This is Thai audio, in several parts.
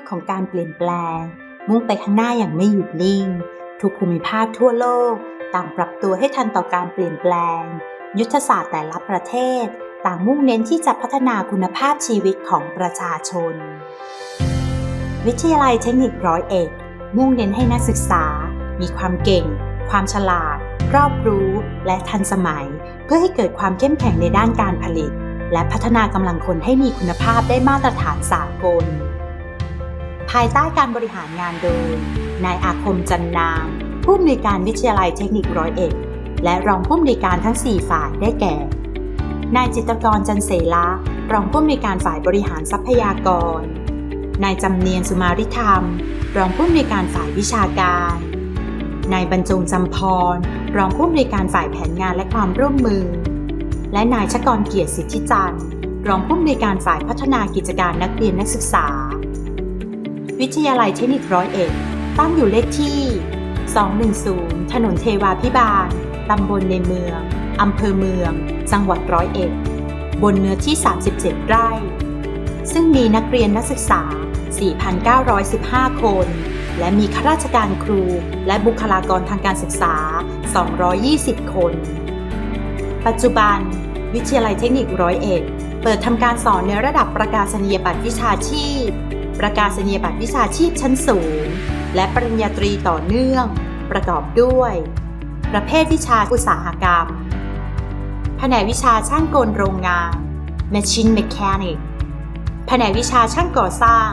คของการเปลี่ยนแปลง มุ่งไปข้างหน้าอย่างไม่หยุดนิ่ง ทุกภูมิภาคทั่วโลก ต่างปรับตัวให้ทันต่อการเปลี่ยนแปลง ยุทธศาสตร์แต่ละประเทศ ต่างมุ่งเน้นที่จะพัฒนาคุณภาพชีวิตของประชาชน วิทยาลัยเทคนิคร้อยเอกมุ่งเน้นให้นักศึกษา มีความเก่ง ความฉลาด รอบรู้ และทันสมัย เพื่อให้เกิดความเข้มแข็งในด้านการผลิต และพัฒนากำลังคนให้มีคุณภาพได้มาตรฐานสากล ภายใต้การบริหารงานโดย นายอาคมจันนาม ผู้อำนวยการวิทยาลัยเทคนิคร้อยเอ็ด และรองผู้อำนวยการทั้ง 4 ฝ่ายได้แก่ นายจิตกรจันเสละรองผู้อำนวยการฝ่ายบริหารทรัพยากร นายจำเนียนสุมาริธรรม รองผู้อำนวยการฝ่ายวิชาการ นายบรรจงจำพร รองผู้อำนวยการฝ่ายแผนงานและความร่วมมือ และนายชกรเกียรติสิทธิจันทร์ รองผู้อำนวยการฝ่ายพัฒนากิจการนักเรียนนักศึกษา วิทยาลัยเทคนิคร้อยเอ็ดตั้งอยู่เลขที่ 210 ถนนเทวาพิบาล ตำบลในเมือง อำเภอเมือง จังหวัดร้อยเอ็ด บนเนื้อที่ 37 ไร่ ซึ่งมีนักเรียนนักศึกษา 4,915 คน และมีข้าราชการครูและบุคลากรทางการศึกษา 220 คน ปัจจุบัน วิทยาลัยเทคนิคร้อยเอ็ด เปิดทำการสอนในระดับประกาศนียบัตรวิชาชีพ ประกาศนียบัตรวิชาชีพชั้นสูง และปริญญาตรีต่อเนื่อง ประกอบด้วย ประเภทวิชาอุตสาหกรรม แผนกวิชาช่างกลโรงงาน Machine Mechanic แผนกวิชาช่างก่อสร้าง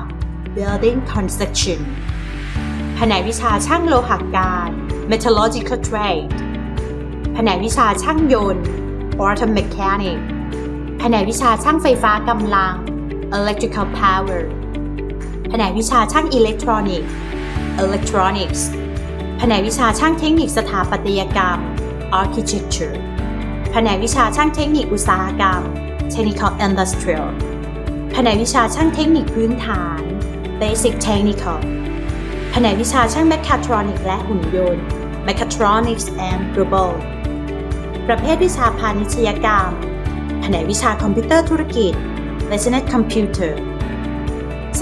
Building Construction แผนกวิชาช่างโลหะการ Metallurgical Trade แผนกวิชาช่างยนต์ Auto Mechanic แผนกวิชาช่างไฟฟ้ากำลัง Electrical Power แผนกวิชาช่างอิเล็กทรอนิกส์ Electronics แผนกวิชาช่างเทคนิคสถาปัตยกรรม Architecture แผนกวิชาช่างเทคนิคอุตสาหกรรม Technical Industrial แผนกวิชาช่างเทคนิคพื้นฐาน Basic Technical แผนกวิชาช่างแมคคาทรอนิกและหุ่นยนต์ Mechatronics and Robot ประเภทวิชาพาณิชยกรรม แผนกวิชาคอมพิวเตอร์ธุรกิจ Business Computer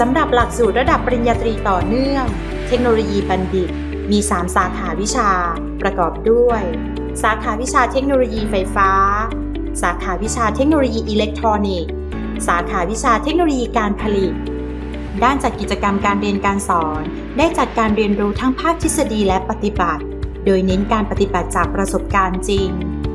สำหรับหลักสูตรระดับปริญญาตรีต่อเนื่อง เทคโนโลยีบัณฑิต มี 3 สาขาวิชา ประกอบด้วย สาขาวิชาเทคโนโลยีไฟฟ้า สาขาวิชาเทคโนโลยีอิเล็กทรอนิกส์ สาขาวิชาเทคโนโลยีการผลิต ด้านจัดกิจกรรมการเรียนการสอน ได้จัดการเรียนรู้ทั้งภาคทฤษฎีและปฏิบัติ โดยเน้นการปฏิบัติจากประสบการณ์จริง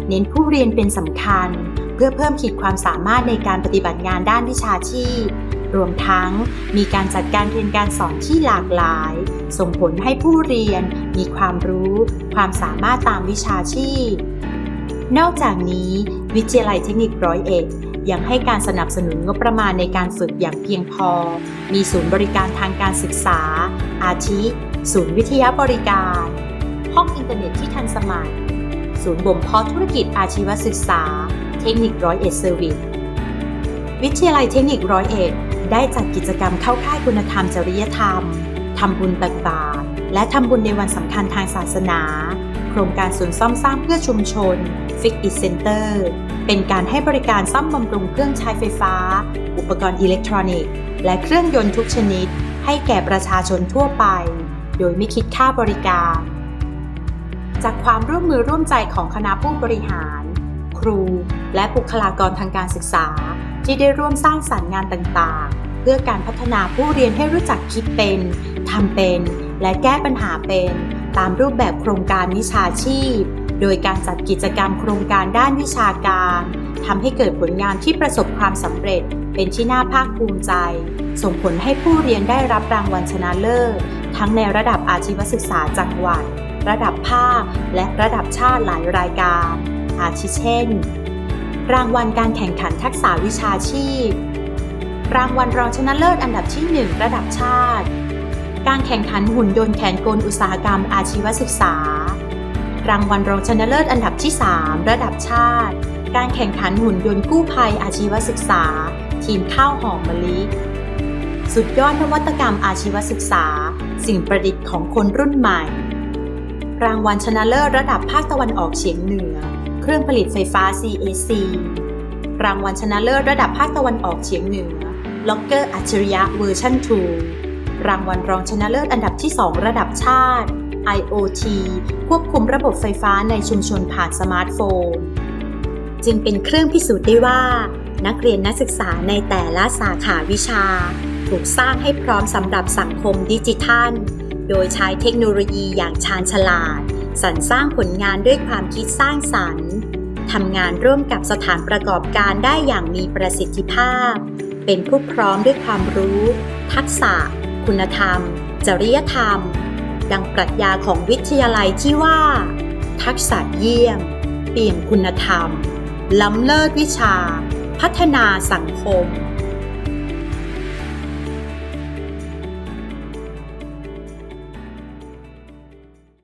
เน้นผู้เรียนเป็นสำคัญ เพื่อเพิ่มขีดความสามารถในการปฏิบัติงานด้านวิชาชีพ รวมทั้งมีการจัดการเรียนการสอนที่หลากหลาย ส่งผลให้ผู้เรียนมีความรู้ ความสามารถตามวิชาชีพ นอกจากนี้ วิทยาลัยเทคนิคร้อยเอ็ดยังให้การสนับสนุนงบประมาณในการฝึกอย่างเพียงพอ มีศูนย์บริการทางการศึกษา อาทิ ศูนย์วิทยาบริการ ห้องอินเทอร์เน็ตที่ทันสมัย ศูนย์บ่มเพาะธุรกิจอาชีวศึกษา เทคนิคร้อยเอ็ดเซอร์วิส วิทยาลัยเทคนิคร้อยเอ็ด ได้จัดกิจกรรมเข้าค่ายคุณธรรมจริยธรรม ทำบุญตักบาตรและทำบุญในวันสำคัญทางศาสนา โครงการศูนย์ซ่อมสร้างเพื่อชุมชน Fix It Center เป็นการให้บริการซ่อมบำรุงเครื่องใช้ไฟฟ้า อุปกรณ์อิเล็กทรอนิกส์และเครื่องยนต์ทุกชนิด ให้แก่ประชาชนทั่วไป โดยไม่คิดค่าบริการ จากความร่วมมือร่วมใจของคณะผู้บริหาร ครู และบุคลากรทางการศึกษาที่ได้ร่วมสร้างสรรค์งานต่างๆ เพื่อการพัฒนาผู้เรียนให้รู้จักคิดเป็นทำเป็น และแก้ปัญหาเป็น ตามรูปแบบโครงการวิชาชีพ โดยการจัดกิจกรรมโครงการด้านวิชาการทำให้เกิดผลงานที่ประสบความสำเร็จ เป็นที่น่าภาคภูมิใจ ส่งผลให้ผู้เรียนได้รับรางวัลชนะเลิศทั้งในระดับอาชีวศึกษาจังหวัด ระดับภาค และระดับชาติหลายรายการ อาทิเช่น รางวัลการแข่งขันทักษะวิชาชีพ รางวัลรองชนะเลิศอันดับที่ 1 ระดับชาติ การแข่งขันหุ่นยนต์แขนกลอุตสาหกรรมอาชีวศึกษา รางวัลรองชนะเลิศอันดับที่ 3 ระดับชาติ การแข่งขันหุ่นยนต์กู้ภัยอาชีวศึกษา ทีมข้าวหอมมะลิ สุดยอดนวัตกรรมอาชีวศึกษา สิ่งประดิษฐ์ของคนรุ่นใหม่ รางวัลชนะเลิศระดับภาคตะวันออกเฉียงเหนือ เครื่องผลิตไฟฟ้า CAC รางวัลชนะเลิศระดับภาคตะวันออกเฉียงเหนือ ล็อกเกอร์อัจฉริยะเวอร์ชัน2รางวัลรองชนะเลิศอันดับที่ 2 ระดับชาติ IoT ควบคุมระบบไฟฟ้าในชุมชนผ่านสมาร์ทโฟน จึงเป็นเครื่องพิสูจน์ได้ว่า นักเรียนนักศึกษาในแต่ละสาขาวิชา ถูกสร้างให้พร้อมสำหรับสังคมดิจิทัล โดยใช้เทคโนโลยีอย่างชาญฉลาด สรรสร้างผลงานด้วยความคิดสร้างสรรค์ทำงานร่วมกับสถานประกอบการได้อย่างมีประสิทธิภาพ เป็นผู้พร้อมด้วยความรู้ ทักษะ คุณธรรม จริยธรรม ดังปรัชญาของวิทยาลัยที่ว่า ทักษะเยี่ยม เปี่ยมคุณธรรม ล้ำเลิศวิชา พัฒนาสังคม